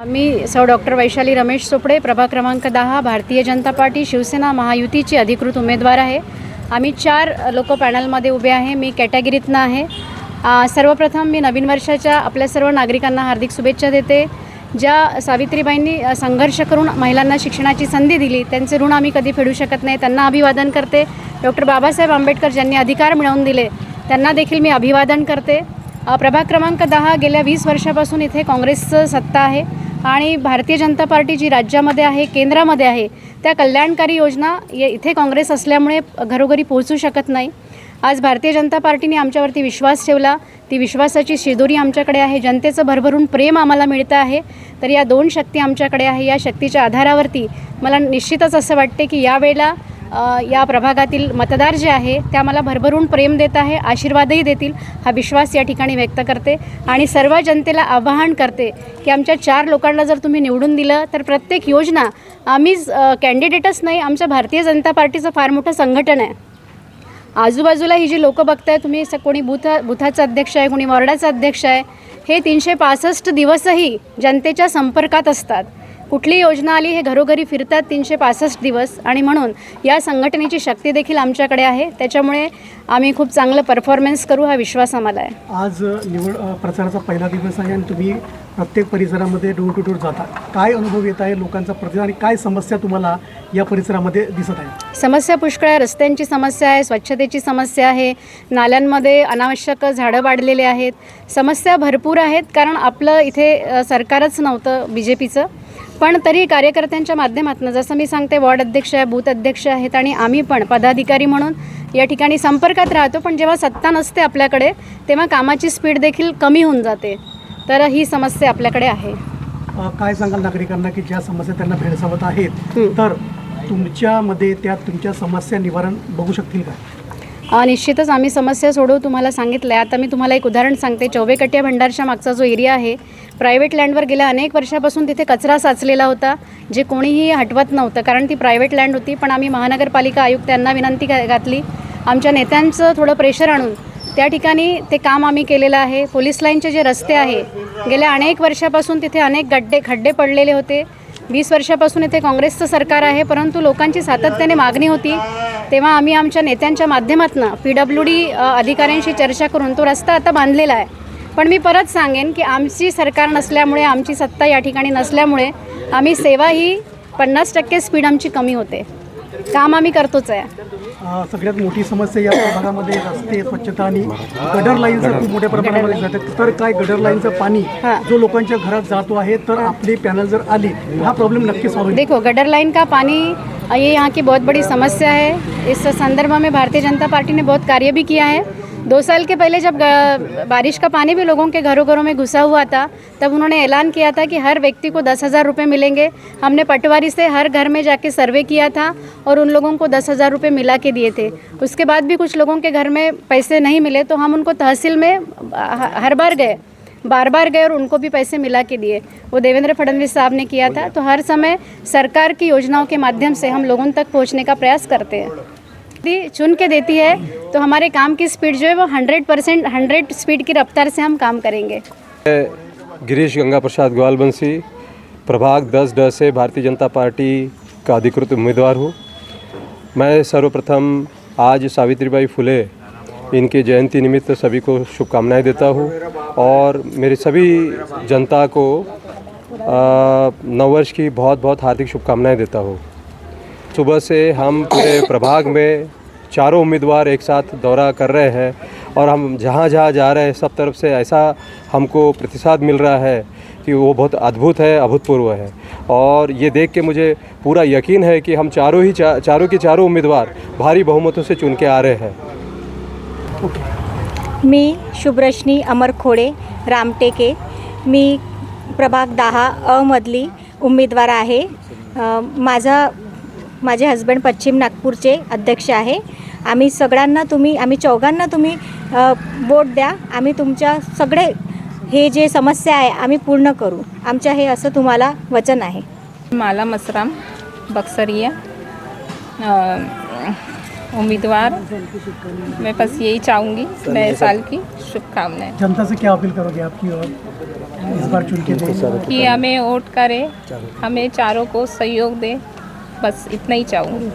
मी सौ डॉक्टर वैशाली रमेश चोपडे प्रभाग क्रमांक दहा भारतीय जनता पार्टी शिवसेना महायुतीची अधिकृत उमेदवार आहे. आम्ही चार लोक पॅनलमध्ये उभे आहे मी कॅटेगरीतनं आहे. सर्वप्रथम मी नवीन वर्षाच्या आपल्या सर्व नागरिकांना हार्दिक शुभेच्छा देते. ज्या सावित्रीबाईंनी संघर्ष करून महिलांना शिक्षणाची संधी दिली त्यांचे ऋण आम्ही कधी फेडू शकत नाही त्यांना अभिवादन करते. डॉक्टर बाबासाहेब आंबेडकर ज्यांनी अधिकार मिळवून दिले त्यांना देखील मी अभिवादन करते. प्रभाग क्रमांक दहा गेल्या वीस वर्षापासून इथे काँग्रेसचं सत्ता आहे. आणि भारतीय जनता पार्टी जी राज्यामध्ये आहे केंद्रामध्ये आहे त्या कल्याणकारी योजना ये इथे काँग्रेस असल्यामुळे घरोघरी पोहोचू शकत नाही. आज भारतीय जनता पार्टीने आमच्यावरती विश्वास ठेवला. ती विश्वासाची शिदोरी आमच्याकडे आहे. जनतेचं भरभरून प्रेम आम्हाला मिळतं आहे. तर या दोन शक्ती आमच्याकडे आहे. या शक्तीच्या आधारावरती मला निश्चितच असं वाटते की यावेळेला या प्रभागातील मतदार जे आहे त्या मला भरभरून प्रेम देत आहे आशीर्वादही देतील हा विश्वास या ठिकाणी व्यक्त करते. आणि सर्व जनतेला आवाहन करते की आमच्या चार लोकांना जर तुम्ही निवडून दिलं तर प्रत्येक योजना आम्हीच कॅन्डिडेटच नाही आमच्या भारतीय जनता पार्टीचं फार मोठं संघटन आहे. आजूबाजूला ही जी लोकं बघताय तुम्ही स कोणी बुथा बुथाचा अध्यक्ष आहे कोणी वॉर्डाचा अध्यक्ष आहे हे तीनशे पासष्ट दिवसही जनतेच्या संपर्कात असतात. कुठली योजना आली हे घरोघरी फिरतात तीनशे पासष्ट दिवस. आणि म्हणून या संघटनेची शक्ती देखील आमच्याकडे आहे. त्याच्यामुळे आम्ही खूप चांगलं परफॉर्मन्स करू हा विश्वास आम्हाला आहे. आज निवड प्रचाराचा पहिला दिवस आहे आणि तुम्ही प्रत्येक परिसरामध्ये डोर टू डोर जाता. काय अनुभव येत आहे लोकांचा प्रतिसाद आणि काय समस्या तुम्हाला या परिसरामध्ये दिसत आहे? समस्या पुष्कळ आहे. रस्त्यांची समस्या आहे स्वच्छतेची समस्या आहे. नाल्यांमध्ये अनावश्यक झाडं वाढलेले आहेत. समस्या भरपूर आहेत कारण आपलं इथे सरकारच नव्हतं बी जे पीचं. पण तरी कार्यकर्त्यांच्या माध्यमातून जसं मी सांगते वॉर्ड अध्यक्ष आहे बूथ अध्यक्ष आहेत आणि आम्ही पण पदाधिकारी म्हणून या ठिकाणी संपर्कात राहतो. पण जेव्हा सत्ता नसते आपल्याकडे तेव्हा कामाची स्पीड देखील कमी होऊन जाते. तर ही समस्या आपल्याकडे आहे. काय सांगाल नागरिकांना की ज्या समस्या त्यांना भेडसावत आहेत. तर तुमच्यामध्ये त्या तुमच्या समस्या निवारण बघू शकतील का? निश्चितच आम्ही समस्या सोडवू तुम्हाला सांगितलं आहे आता मी तुम्हाला एक उदाहरण सांगते. चौवेकट्या भंडारच्या मागचा जो एरिया आहे प्रायव्हेट लँडवर गेल्या अनेक वर्षापासून तिथे कचरा साचलेला होता जे कोणीही हटवत नव्हतं कारण ती प्रायव्हेट लँड होती. पण आम्ही महानगरपालिका आयुक्तांना विनंती घातली. आमच्या नेत्यांचं थोडं प्रेशर आणून त्या ठिकाणी ते काम आम्ही केलेलं आहे. पोलीस लाईनचे जे रस्ते आहे गेल्या अनेक वर्षापासून तिथे अनेक गड्डे खड्डे पडलेले होते. वीस वर्षापासून इथे काँग्रेसचं सरकार आहे परंतु लोकांची सातत्याने मागणी होती. तेव्हा आम्ही आमच्या नेत्यांच्या माध्यमातून पी डब्ल्यू डी अधिकाऱ्यांशी चर्चा करून तो रस्ता आता बांधलेला आहे. पण मी परत सांगेन की आमची सरकार नसल्यामुळे आमची सत्ता या ठिकाणी नसल्यामुळे आम्ही सेवा ही पन्नास टक्के स्पीड आमची कमी होते. काम आम्ही करतोच आहे. सगळ्यात मोठी समस्या या भागामध्ये रस्ते स्वच्छता आणि गडर लाईनचं खूप मोठ्या प्रमाणामध्ये जातं तर काय गडर लाईनचं पाणी. जो लोकांच्या घरात जातो आहे तर आपली पॅनल जर आली हा प्रॉब्लेम नक्की होईल. देखो गटर लाइन का पानी अ, ये यहाँ की बहुत बड़ी समस्या है. इस संदर्भ में भारतीय जनता पार्टी ने बहुत कार्य भी किया है. दो साल के पहले जब बारिश का पानी भी लोगों के घरों घरों में घुसा हुआ था, तब उन्होंने ऐलान किया था कि हर व्यक्ति को दस हज़ार रुपये मिलेंगे। हमने पटवारी से हर घर में जाके सर्वे किया था और उन लोगों को दस हज़ार रुपये मिला के दिए थे। उसके बाद भी कुछ लोगों के घर में पैसे नहीं मिले तो हम उनको तहसील में हर बार गए, बार बार गए और उनको भी पैसे मिला के दिए। वो देवेंद्र फडणवीस साहब ने किया था। तो हर समय सरकार की योजनाओं के माध्यम से हम लोगों तक पहुँचने का प्रयास करते हैं। चुन के देती है तो हमारे काम की स्पीड जो है वो हंड्रेड परसेंट हंड्रेड स्पीड की रफ्तार से हम काम करेंगे। गिरीश गंगा प्रसाद ग्वालबंसी, प्रभाग 10 ड से भारतीय जनता पार्टी का अधिकृत उम्मीदवार हूँ। मैं सर्वप्रथम आज सावित्रीबाई फुले, इनकी जयंती निमित्त सभी को शुभकामनाएँ देता हूँ और मेरे सभी जनता को नववर्ष की बहुत बहुत हार्दिक शुभकामनाएँ देता हूँ। सुबह से हम पूरे प्रभाग में चारों उम्मीदवार एक साथ दौरा कर रहे हैं और हम जहाँ जहाँ जा रहे हैं सब तरफ़ से ऐसा हमको प्रतिसाद मिल रहा है कि वो बहुत अद्भुत है अभूतपूर्व है। और ये देख के मुझे पूरा यकीन है कि हम चारों ही चा, चारों के चारों उम्मीदवार भारी बहुमतों से चुन के आ रहे हैं। मी शुभरश्नी अमर खोडे रामटेके. मी प्रभाग दहा अमधली उमेदवार आहे. अ, माझा माझे हस्बंड पश्चिम नागपूरचे अध्यक्ष आहे. आम्ही सगळ्यांना तुम्ही आम्ही चौघांना तुम्ही वोट द्या. आम्ही तुमच्या सगळे हे जे समस्या आहे आम्ही पूर्ण करू. आमच्या हे असं तुम्हाला वचन आहे. माला मसराम बक्सरिया उम्मीदवार मैं बस यही चाहूँगी नए साल की शुभकामनाएं। जनता से क्या अपील करोगे आपकी और इस बार चुन के कि हमें वोट करे हमें चारों को सहयोग दे। बस इतना ही चाहूँगी।